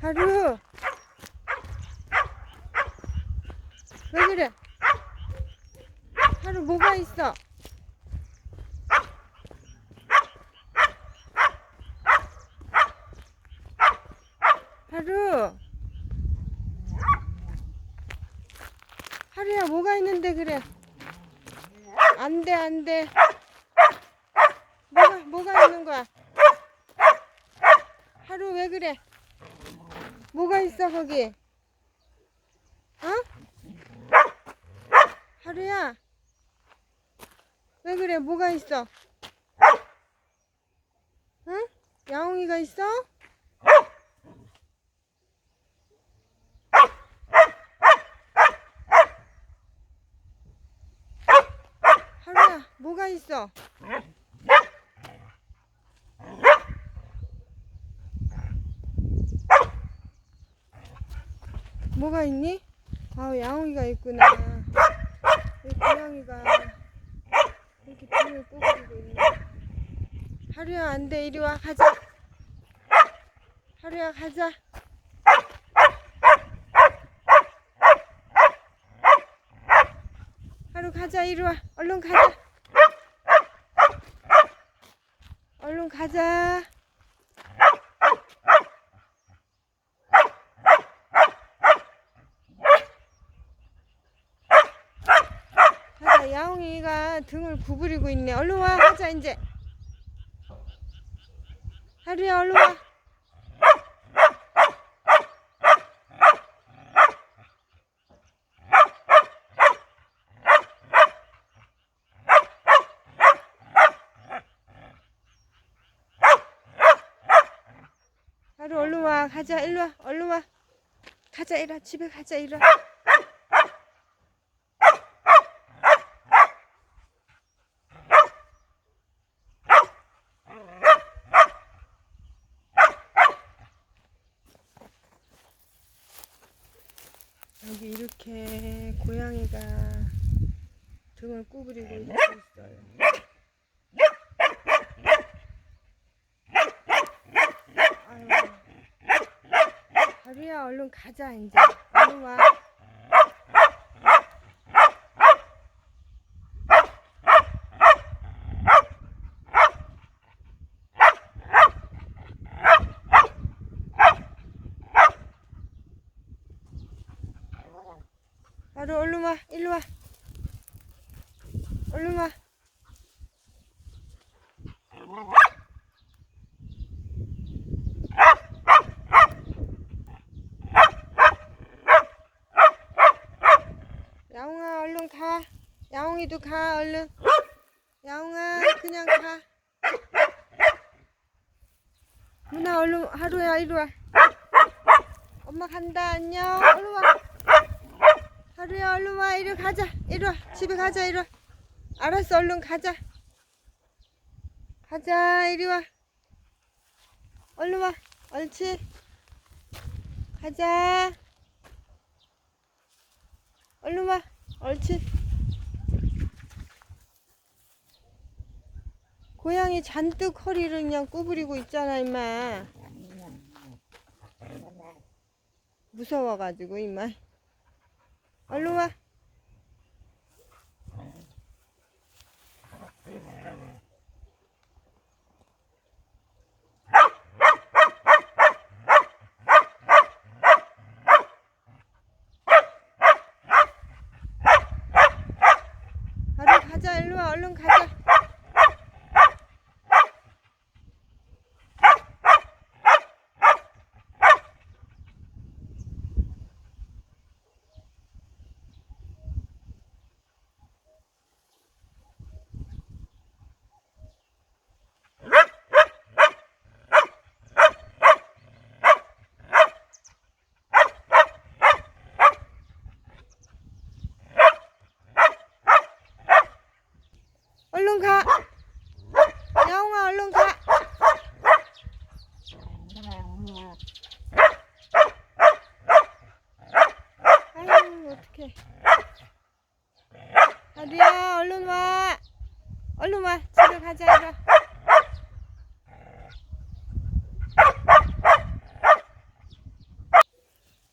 하루 왜 그래? 하루 뭐가 있어? 하루 하루야 뭐가 있는데 그래? 안돼 안돼 뭐가 뭐가 있는 거야? 하루 왜 그래? 뭐가 있어 거기? 어? 하루야 왜 그래 뭐가 있어? 응? 야옹이가 있어? 하루야 뭐가 있어? 뭐가 있니? 아 야옹이가 있구나. 이 고양이가 이렇게 등을 꼬부리고 있네. 하루야 안 돼. 이리 와 가자. 하루야 가자. 하루 가자 이리 와. 얼른 가자. 얼른 가자 가자 야옹이가 등을 구부리고 있네. 얼른 와 가자 이제. 하루야 얼른 와. 하루 얼른 와 가자 일로 와 얼른 와. 가자 와 집에 가자 이리 여기 이렇게 고양이가 등을 구부리고 있어요. 아유. 하루야 얼른 가자 이제 얼른 와. 하루 얼른 와. 일로 와. 얼른 와. 야옹아 얼른 가. 야옹이도 가 얼른. 야옹아 그냥 가. 누나 얼른 하루야 이리 와. 엄마 간다 안녕. 얼른 와 하루야 얼른 와. 이리 가자. 이리 와. 집에 가자 이리 와. 알았어 얼른 가자. 가자 이리 와. 얼른 와. 옳지. 가자. 얼른 와. 옳지. 고양이 잔뜩 허리를 그냥 구부리고 있잖아 임마. 무서워가지고 임마 얼른 와. 가자. 일로 와. 얼른 가자 얼른 가. 야옹아 얼른 가. 아유 어떡해. 하루야 얼른 와. 얼른 와. 집에 가자 와.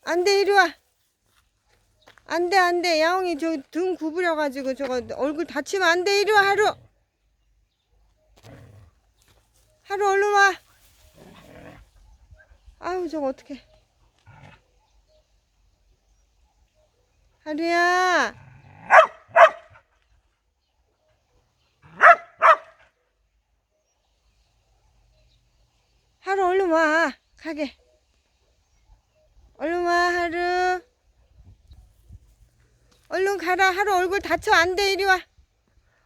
안돼 이리 와. 안 돼 안 돼 야옹이 저 등 구부려가지고 저거 얼굴 다치면 안 돼 이리 와 하루. 하루 얼른 와. 아유 저거 어떡해. 하루야. 하루 얼른 와. 가게. 얼른 와 하루. 얼른 가라 하루 얼굴 다쳐 안 돼 이리 와.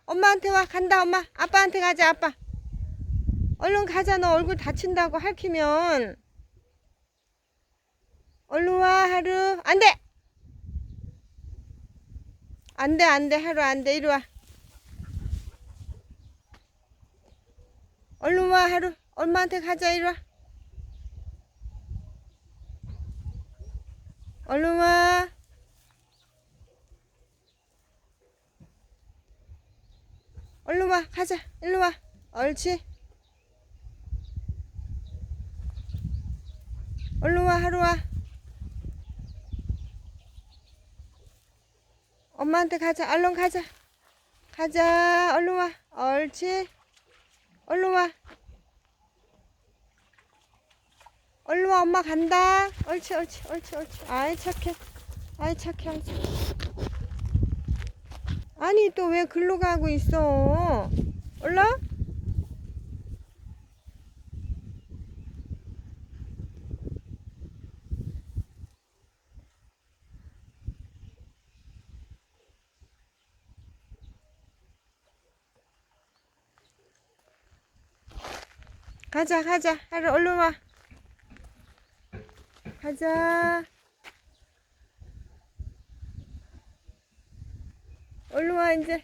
엄마한테 와 간다 엄마. 아빠한테 가자 아빠. 얼른 가자 너 얼굴 다친다고 할퀴면. 얼른 와 하루. 안 돼. 안 돼 안 돼 하루 안 돼 이리 와. 얼른 와 하루. 엄마한테 가자 이리 와. 얼른 와. 얼른 와 가자. 일로 와. 옳지? 얼른 와 하루 와. 엄마한테 가자. 얼른 가자. 가자. 얼른 와. 옳지? 얼른 와. 얼른 와 엄마 간다. 옳지 옳지 옳지 옳지. 아이 착해. 아이 착해 아이 착해 아니 또 왜 글로 가고 있어? 올라? 가자 가자. 하루 얼른 와. 가자 이제.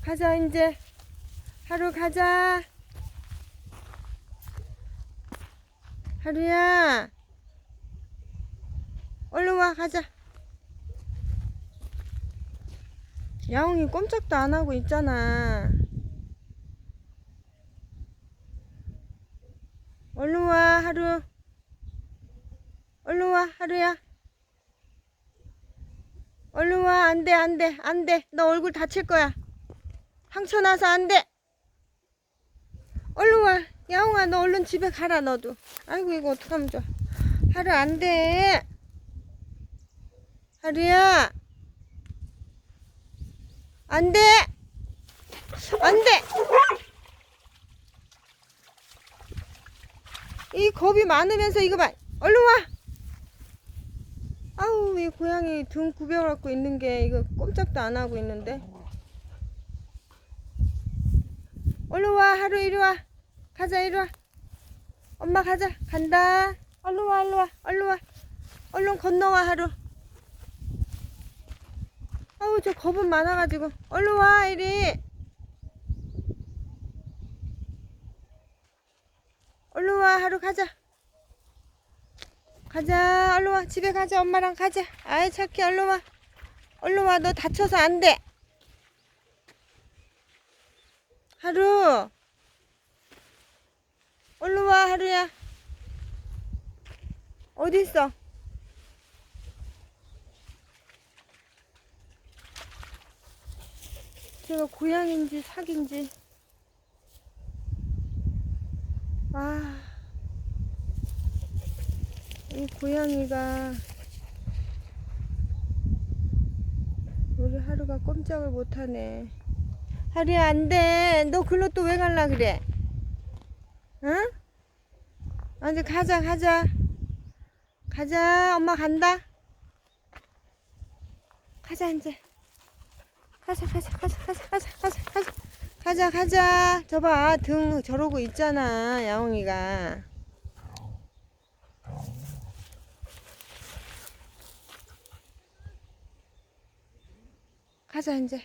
가자 이제. 하루 가자. 하루야. 얼른 와 가자. 야옹이 꼼짝도 안 하고 있잖아. 얼른 와 하루. 얼른 와 하루야 얼른 와, 안 돼, 안 돼, 안 돼. 너 얼굴 다칠 거야. 상처 나서 안 돼. 얼른 와. 야옹아, 너 얼른 집에 가라, 너도. 아이고, 이거 어떡하면 좋아. 하루 안 돼. 하루야. 안 돼. 안 돼. 이 겁이 많으면서 이거 봐. 얼른 와. 이 고양이 등 굽여갖고 있는 게 이거 꼼짝도 안 하고 있는데. 얼른 와 하루 이리 와. 가자 이리 와. 엄마 가자. 간다. 얼른 와 얼른 와. 얼른 와. 얼른 건너와 하루. 아우 저 겁은 많아가지고. 얼른 와 이리. 얼른 와 하루 가자 가자. 얼른 와. 집에 가자. 엄마랑 가자. 아이 착해. 얼른 와. 얼른 와. 너 다쳐서 안 돼. 하루. 얼른 와 하루야. 어디 있어? 제가 고양인지 사기인지. 아 이 고양이가 우리 하루가 꼼짝을 못하네. 하루야 안돼. 너 글로 또 왜 갈라 그래? 응? 이제 가자 가자. 가자 엄마 간다. 가자 이제. 가자 가자 가자 가자 가자 가자 가자 가자 가자. 저봐 등 저러고 있잖아 야옹이가. 가자 이제